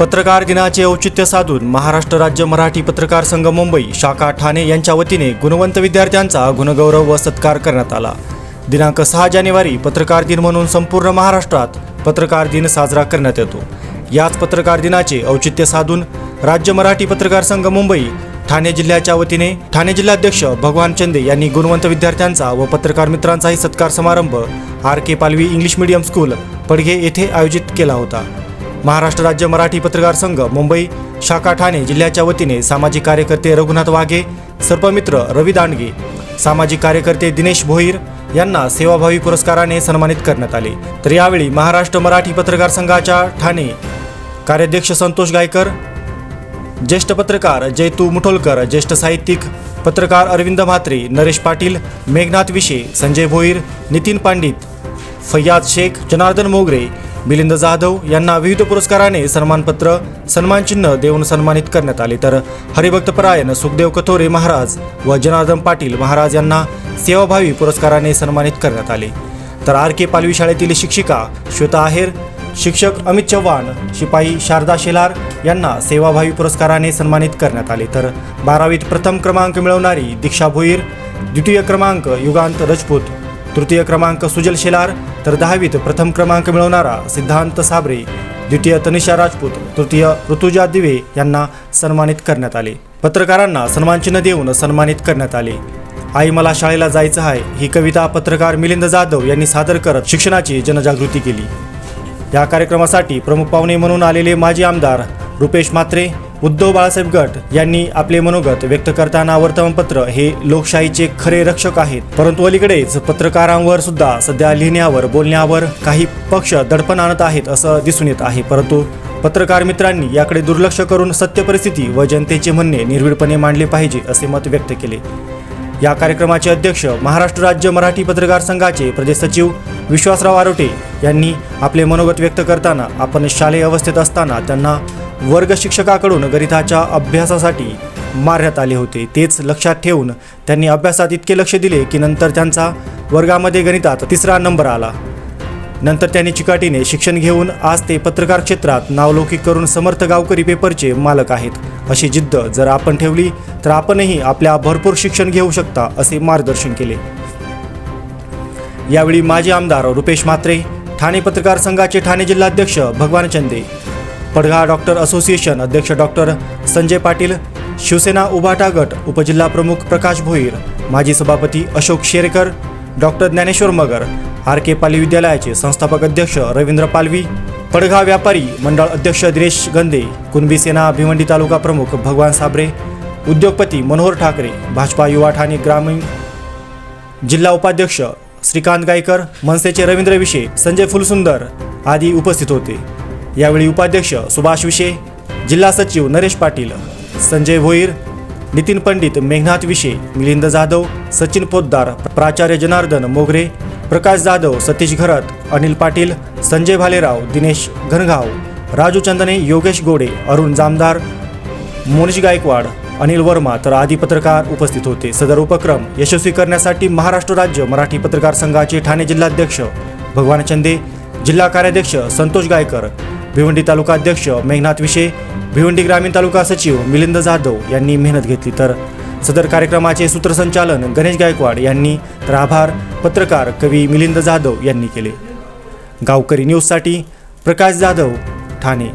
पत्रकार दिनाचे औचित्य साधून महाराष्ट्र राज्य मराठी पत्रकार संघ मुंबई शाखा ठाणे यांच्या वतीने गुणवंत विद्यार्थ्यांचा गुणगौरव व सत्कार करण्यात आला. दिनांक सहा जानेवारी पत्रकार दिन म्हणून संपूर्ण महाराष्ट्रात पत्रकार दिन साजरा करण्यात येतो. याच पत्रकार दिनाचे औचित्य साधून राज्य मराठी पत्रकार संघ मुंबई ठाणे जिल्ह्याच्या वतीने ठाणे जिल्हाध्यक्ष भगवान चंदे यांनी गुणवंत विद्यार्थ्यांचा व पत्रकार मित्रांचाही सत्कार समारंभ आर के पालवी इंग्लिश मीडियम स्कूल पडघे येथे आयोजित केला होता. महाराष्ट्र राज्य मराठी पत्रकार संघ मुंबई शाखा ठाणे जिल्ह्याच्या वतीने सामाजिक कार्यकर्ते रघुनाथ वाघे सर्पमित्र रवी दांडगे सामाजिक कार्यकर्ते दिनेश भोईर यांना सेवाभावी पुरस्काराने सन्मानित करण्यात आले. तर यावेळी महाराष्ट्र मराठी पत्रकार संघाच्या ठाणे कार्याध्यक्ष संतोष गायकर ज्येष्ठ पत्रकार जयतू मुठोलकर ज्येष्ठ साहित्यिक पत्रकार अरविंद म्हात्रे नरेश पाटील मेघनाथ विशे संजय भोईर नितीन पांडित फैयाज शेख जनार्दन मोगरे मिलिंद जाधव यांना विविध पुरस्काराने सन्मानपत्र सन्मानचिन्ह देऊन सन्मानित करण्यात आले. तर हरिभक्तपरायण सुखदेव कथोरे महाराज व जनार्दन पाटील महाराज यांना सेवाभावी पुरस्काराने सन्मानित करण्यात आले. तर आर के पालवी शाळेतील शिक्षिका श्वेता आहेर शिक्षक अमित चव्हाण शिपाई शारदा शेलार यांना सेवाभावी पुरस्काराने सन्मानित करण्यात आले. तर बारावीत प्रथम क्रमांक मिळवणारी दीक्षा भोईर द्वितीय क्रमांक युगांत रजपूत तृतीय क्रमांक सुजल शेलार तर दहावीत प्रथम क्रमांक मिळवणारा सिद्धांत साबरे द्वितीय तनिषा राजपूत तृतीय ऋतुजा दिवे यांना सन्मानित करण्यात आले. पत्रकारांना सन्मानचिन्ह देऊन सन्मानित करण्यात आले. आई मला शाळेला जायचं आहे ही कविता पत्रकार मिलिंद जाधव यांनी सादर करत शिक्षणाची जनजागृती केली. या कार्यक्रमासाठी प्रमुख पाहुणे म्हणून आलेले माजी आमदार रुपेश म्हात्रे उद्धव बाळासाहेब गट यांनी आपले मनोगत व्यक्त करताना वर्तमानपत्र हे लोकशाहीचे खरे रक्षक आहेत. परंतु अलीकडेच पत्रकारांवर सुद्धा सध्या लिहिण्यावर बोलण्यावर काही पक्ष दडपण आणत आहेत असं दिसून येत आहे. परंतु पत्रकार मित्रांनी याकडे दुर्लक्ष करून सत्य परिस्थिती व जनतेचे म्हणणे निर्भीडपणे मांडले पाहिजे असे मत व्यक्त केले. या कार्यक्रमाचे अध्यक्ष महाराष्ट्र राज्य मराठी पत्रकार संघाचे प्रदेश सचिव विश्वासराव आरोटे यांनी आपले मनोगत व्यक्त करताना आपण शालेय अवस्थेत असताना त्यांना वर्ग शिक्षकाकडून गणिताच्या अभ्यासासाठी मारण्यात आले होते. तेच लक्षात ठेवून त्यांनी अभ्यासात इतके लक्ष दिले की नंतर त्यांचा वर्गामध्ये गणितात तिसरा नंबर आला. नंतर त्यांनी चिकाटीने शिक्षण घेऊन आज ते पत्रकार क्षेत्रात नावलौकिक करून समर्थ गावकरी पेपरचे मालक आहेत. अशी जिद्द जर आपण ठेवली तर आपणही आपल्या भरपूर शिक्षण घेऊ शकता असे मार्गदर्शन केले. यावेळी माजी आमदार रुपेश म्हात्रे ठाणे पत्रकार संघाचे ठाणे जिल्हाध्यक्ष भगवान चंदे पडघा डॉक्टर असोसिएशन अध्यक्ष डॉक्टर संजय पाटील शिवसेना उभाटा गट उपजिल्हा प्रमुख प्रकाश भोईर माजी सभापती Ashok Sherkar doctor Dnyaneshwar Magar R K Palvi विद्यालयाचे संस्थापक अध्यक्ष रवींद्र पालवी पडघा व्यापारी मंडळ अध्यक्ष दिनेश गंदे कुणबी सेना भिवंडी तालुका प्रमुख भगवान साबरे उद्योगपती मनोहर ठाकरे भाजपा युवा ठाणे ग्रामीण जिल्हा उपाध्यक्ष श्रीकांत गायकर मनसेचे रवींद्र विशे संजय फुलसुंदर आदी उपस्थित होते. यावेळी उपाध्यक्ष सुभाष विशे जिल्हा सचिव नरेश पाटील संजय भोईर नितीन पंडित मेघनाथ विशे मिलिंद जाधव सचिन पोद्दार प्राचार्य जनार्दन मोगरे प्रकाश जाधव सतीश घरत अनिल पाटील संजय भालेराव दिनेश घनगाव राजू चंदने योगेश गोडे अरुण जामदार मोनिश गायकवाड अनिल वर्मा तर आदी पत्रकार उपस्थित होते. सदर उपक्रम यशस्वी करण्यासाठी महाराष्ट्र राज्य मराठी पत्रकार संघाचे ठाणे जिल्हाध्यक्ष भगवान चंदे जिल्हा कार्याध्यक्ष संतोष गायकर भिवंडी तालुका अध्यक्ष मेघनाथ विशे भिवंडी ग्रामीण तालुका सचिव मिलिंद जाधव यांनी मेहनत घेतली. तर सदर कार्यक्रमाचे सूत्रसंचालन गणेश गायकवाड यांनी तर आभार पत्रकार कवी मिलिंद जाधव यांनी केले. गावकरी न्यूजसाठी प्रकाश जाधव ठाणे.